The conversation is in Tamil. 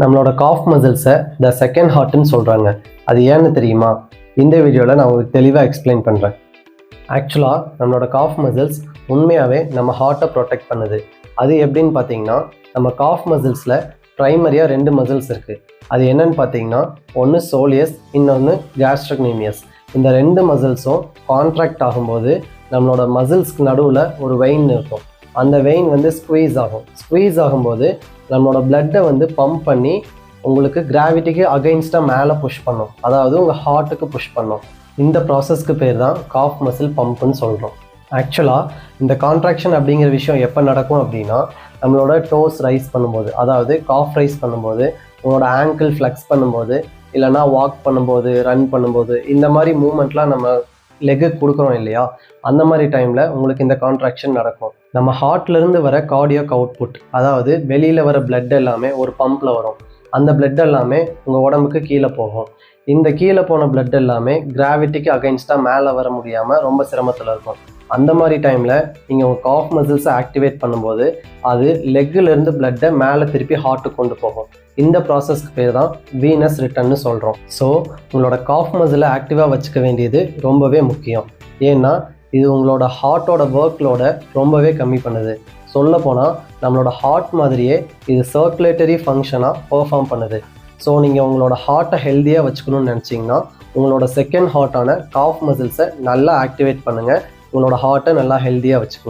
நம்மளோட காஃப் மசில்ஸை த செகண்ட் ஹார்ட்னு சொல்கிறாங்க அது ஏன்னு தெரியுமா? இந்த வீடியோவில் நான் உங்களுக்கு தெளிவாக எக்ஸ்பிளைன் பண்ணுறேன் ஆக்சுவலாக நம்மளோட காஃப் மசில்ஸ் உண்மையாகவே நம்ம ஹார்ட்டை ப்ரொடெக்ட் பண்ணுது. அது எப்படின்னு பார்த்தீங்கன்னா நம்ம காஃப் மசில்ஸில் ப்ரைமரியாக ரெண்டு மசில்ஸ் இருக்குது அது என்னன்னு பார்த்தீங்கன்னா ஒன்று சோலியஸ் இன்னொன்று கேஸ்ட்ரக்னீமியஸ் இந்த ரெண்டு மசில்ஸும் கான்ட்ராக்ட் ஆகும்போது நம்மளோட மசில்ஸ்க்கு நடுவில் ஒரு வெயின் இருக்கும். அந்த வெயின் வந்து ஸ்குவீஸ் ஆகும். ஸ்குவீஸ் ஆகும்போது நம்மளோட பிளட்டை வந்து பம்ப் பண்ணி உங்களுக்கு கிராவிட்டிக்கு அகெயின்ஸ்டாக மேலே புஷ் பண்ணும். அதாவது உங்கள் ஹார்ட்டுக்கு புஷ் பண்ணும். இந்த ப்ராசஸ்க்கு பேர் தான் காஃப் மசில் பம்ப்னு சொல்கிறோம் ஆக்சுவலாக இந்த கான்ட்ராக்ஷன் அப்படிங்கிற விஷயம் எப்போ நடக்கும் அப்படின்னா நம்மளோட டோஸ் ரைஸ் பண்ணும்போது அதாவது காஃப் ரைஸ் பண்ணும்போது உங்களோட ஆங்கிள் ஃப்ளெக்ஸ் பண்ணும்போது இல்லைனா வாக் பண்ணும்போது ரன் பண்ணும்போது இந்த மாதிரி மூமெண்ட்லாம் நம்ம லெக்கு கொடுக்குறோம் இல்லையா? அந்த மாதிரி டைமில் உங்களுக்கு இந்த கான்ட்ராக்ஷன் நடக்கும். நம்ம ஹார்ட்லேருந்து வர கார்டியாக் அவுட்புட் அதாவது வெளியில் வர பிளட் எல்லாமே ஒரு பம்பில் வரும். அந்த பிளட் எல்லாமே உங்கள் உடம்புக்கு கீழே போகும். இந்த கீழே போன பிளட் எல்லாமே கிராவிட்டிக்கு அகைன்ஸ்டாக மேலே வர முடியாமல் ரொம்ப சிரமத்தில் இருக்கும். அந்த மாதிரி டைமில் நீங்கள் உங்கள் காஃப் மசில்ஸை ஆக்டிவேட் பண்ணும்போது அது லெக்கிலேருந்து பிளட்டை மேலே திருப்பி ஹார்ட்டுக்கு கொண்டு போகும். இந்த ப்ராசஸ்க்கு பேர் தான் வீனஸ் ரிட்டர்ன்னு சொல்கிறோம் ஸோ உங்களோட காஃப் மசிலை ஆக்டிவாக வச்சுக்க வேண்டியது ரொம்பவே முக்கியம். ஏன்னா இது உங்களோட ஹார்ட்டோட ஒர்க்லோட ரொம்பவே கம்மி பண்ணுது. சொல்லப்போனால் நம்மளோட ஹார்ட் மாதிரியே இது சர்க்குலேட்டரி ஃபங்க்ஷனாக பெர்ஃபார்ம் பண்ணுது. ஸோ நீங்கள் உங்களோட ஹார்ட்டை ஹெல்த்தியாக வச்சுக்கணும்னு நினச்சிங்கன்னா உங்களோட செகண்ட் ஹார்ட்டான காஃப் மசில்ஸை நல்லா ஆக்டிவேட் பண்ணுங்கள் உங்களோட ஹார்ட்டை நல்லா ஹெல்த்தியாக வச்சுக்கோங்க.